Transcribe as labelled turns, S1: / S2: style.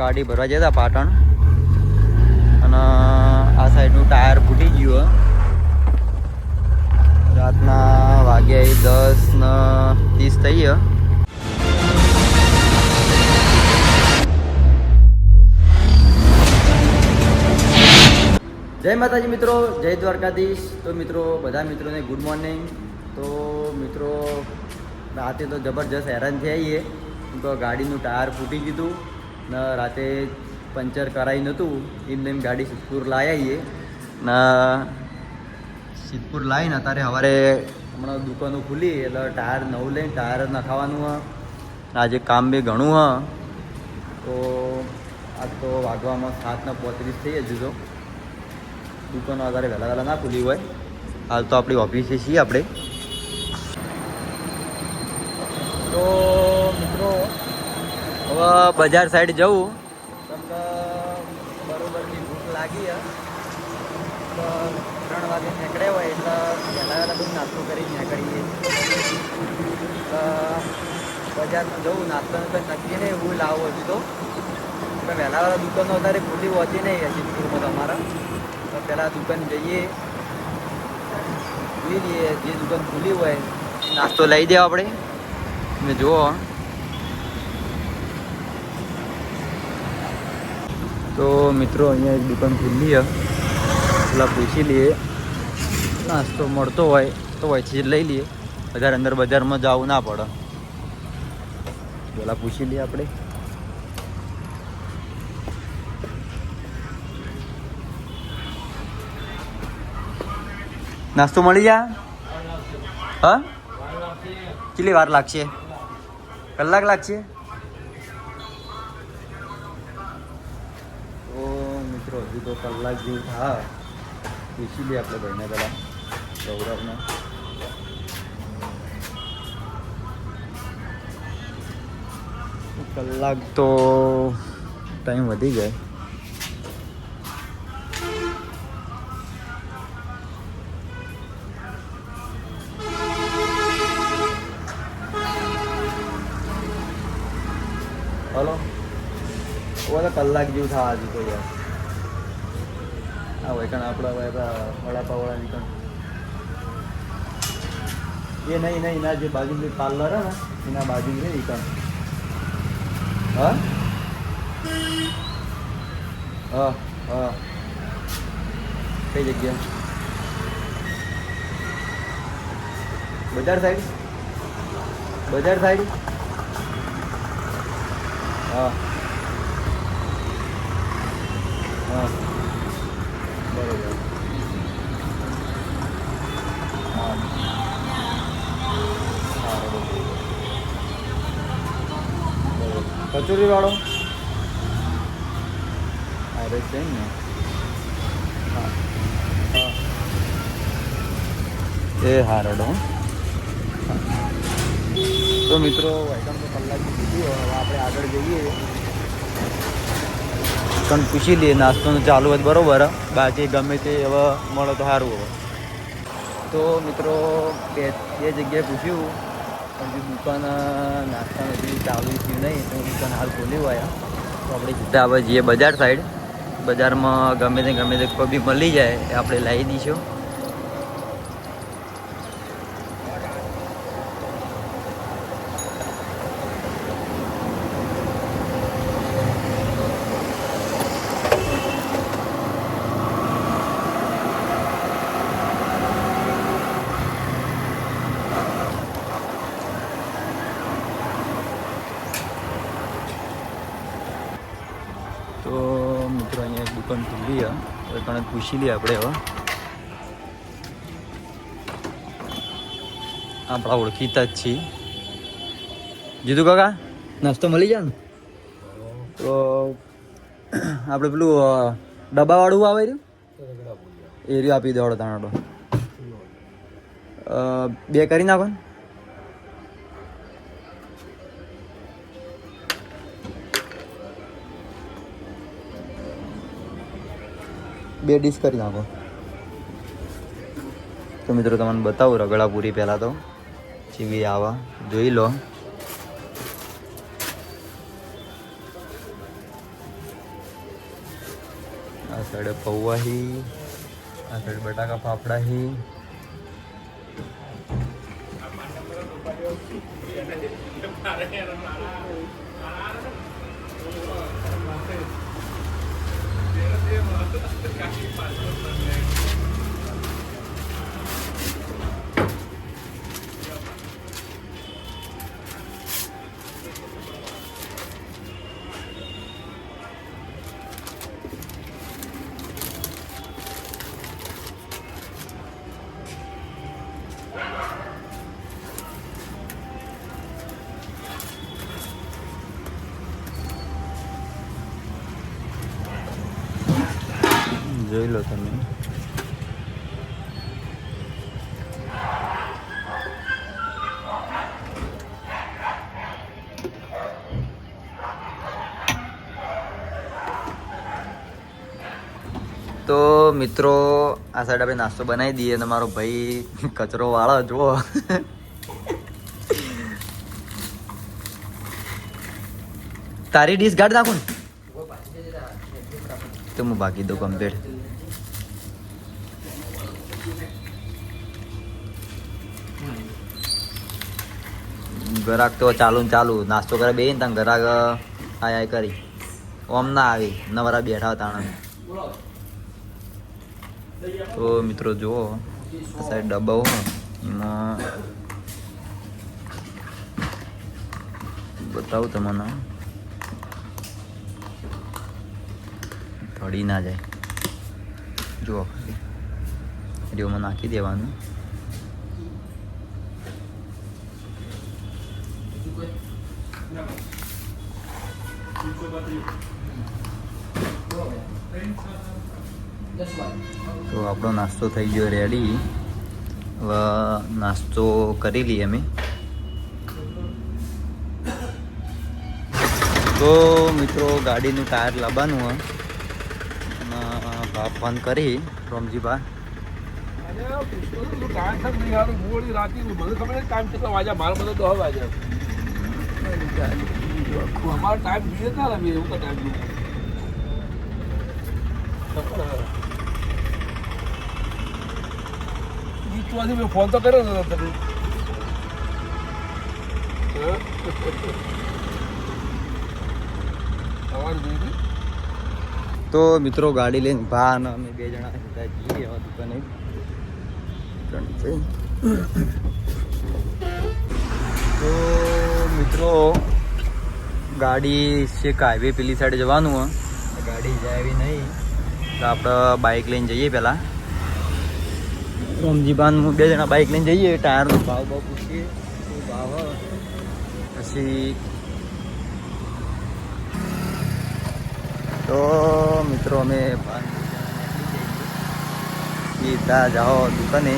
S1: ગાડી ભરવા જતા પાટણ. અને આ સાઈડનું ટાયર ફૂટી ગયું. રાતના વાગ્યા દસ ને ત્રીસ થઈ ગયો જય માતાજી મિત્રો, જય દ્વારકાધીશ. તો મિત્રો, બધા મિત્રોને ગુડ મોર્નિંગ. તો મિત્રો, રાતે તો જબરજસ્ત હેરાન થઈએ કેમ તો ગાડીનું ટાયર ફૂટી ગયું ને, રાતે પંચર કરાવી નહોતું. એમને એમ ગાડી સિદ્ધપુર લાવી આવીએ. ને, સિદ્ધપુર લાવીને અત્યારે સવારે હમણાં દુકાનો ખુલી, એટલે ટાયર નવું લઈને ટાયર નખાવાનું હા. આજે કામ બી ઘણું હ. તો આજ તો વાગવામાં સાતના પોત્રીસ થઈ હજુ તો. દુકાનો વધારે વહેલા વહેલા ના ખુલી હોય. હાલ તો આપણી ઓફિસે છીએ આપણે. તો હવે બજાર સાઈડ જવું. તમને બરોબરની ભૂખ લાગી તો ત્રણ વાગે નીકળ્યા હોય એટલે વહેલા વહેલા બધું નાસ્તો કરી નીકળીએ. બજારમાં જવું, નાસ્તો તો નક્કી નહીં, હું લાવો હજી તો. પણ વહેલા દુકાનો અત્યારે ખુલ્લી હોતી નહીં હજી સિદ્ધપુરમાં તમારા. તો પહેલાં દુકાન જઈએ. જોઈ લઈએ, જે દુકાન ખુલ્લી હોય નાસ્તો લઈ દેવા આપણે. તમે જુઓ. તો મિત્રો, અહીંયા એક દુકાન ખુલ્લી પેલા પૂછી લઈએ. નાસ્તો મળતો હોય તો વચ્ચે લઈ લઈએ. વધારે અંદર બજારમાં જવું ના પડે. પેલા પૂછી લઈએ આપણે. નાસ્તો મળી જા હા? કેટલી વાર લાગશે? કલાક લાગશે? મિત્રો હજુ તો કલાક જેવું હા પૂછી લઈએ આપણે ભાઈને પહેલાં ગૌરવને કલાક તો ટાઈમ વધી જાય હલો ઓ તો કલાક જેવું થવા હજુ તો યાર આ હોય કણ આપણા હોય વડાપાવડા નીકળ એ નહીં નહીં, ના, જે બાજુ પાર્લર ને, એના બાજુ રે કણ. હા? હા હા. કઈ જગ્યા? બજાર સાઈડ? બજાર સાઈડ? હા. હા. કચોરી વાળો અરે છે ને. હા હા. એ હારડો. તો મિત્રો આઈટમ તો કલાકની કીધી હવે આપણે આગળ જઈએ. પણ પૂછી લઈએ નાસ્તોનું ચાલુ હોય બરાબર. બાકી ગમે તે હવે મળે તો સારું હવે તો મિત્રો બે બે જગ્યાએ પૂછ્યું. પણ દુકાન નાસ્તાનું હજી ચાલુ થયું નહીં તો દુકાન હાલ ખોલી હોય. તો આપણે સીધા હવે જઈએ બજાર સાઈડ બજારમાં ગમે તે ગમે તે કોઈ બી મળી જાય, એ આપણે લાવી દઈશું. તો મિત્રો અહીંયા એક દુકાન ખુલ્લી હવે કણે પૂછી લઈએ આપણે હવે. આપણા ઓળખીતા જ છીએ. જીતુ કાકા, નાસ્તો મળી જાય ને? તો આપણે પેલું ડબ્બાવાળું આવે રહ્યું? એ રહ્યું આપી દેવાડો તાણાડો. બે કરી નાખો ને? બે ડીશ કરી નાખો. તો મિત્રો તમને બતાવું રગડાપુરી પહેલાં તો. ચીવી આવા. જોઈ લો. આ સાઈડે પૌવા હી આ સાઈડ બટાકા ફાફડા હી જોઈ લો તમે. તો મિત્રો, આ સાઈડ આપણે નાસ્તો બનાવી દઈએ અને મારો ભાઈ કચરો વાળો, જુઓ. તારી ડીશ ગાઢ નાખું ને? તો હું બાકી દઉં કમ્પ્લીટ ગરાક તો ચાલુ ને ચાલુ. નાસ્તો કરે બે ને ત્યાં ગરાક આય કરી. ઓમ ના આવી. નવરા બેઠા તાણે. તો મિત્રો જુઓ સાઈડ ડબ્બાઓ એમાં બતાવું તમને. ઢળી ના જાય. જુઓ રેવમાં નાખી દેવાનું. તો આપણો નાસ્તો થઈ ગયો રેડી હવે નાસ્તો કરી લઈએ અમે. તો મિત્રો ગાડીનું ટાયર લાવવાનું હોય. ભાવ ફોન કરી રોમજીભા.
S2: ફોન તો કર્યો તમે
S1: તો મિત્રો ગાડી લઈને ભા અને અમે બે જણા સીધા જઈએ હવે દુકાને તો મિત્રો ગાડી છે હાઈવે પેલી સાઈડ જવાનું હોય ગાડી જાય એવી નહીં. તો આપણે બાઇક લઈને જઈએ પહેલાં. રોમજીબાન બે જણા બાઇક લઈને જઈએ ટાયરનો ભાવ ભાવ પૂછીએ. શું ભાવ. પછી તો મિત્રો અમે સીધા જાઓ દુકાને.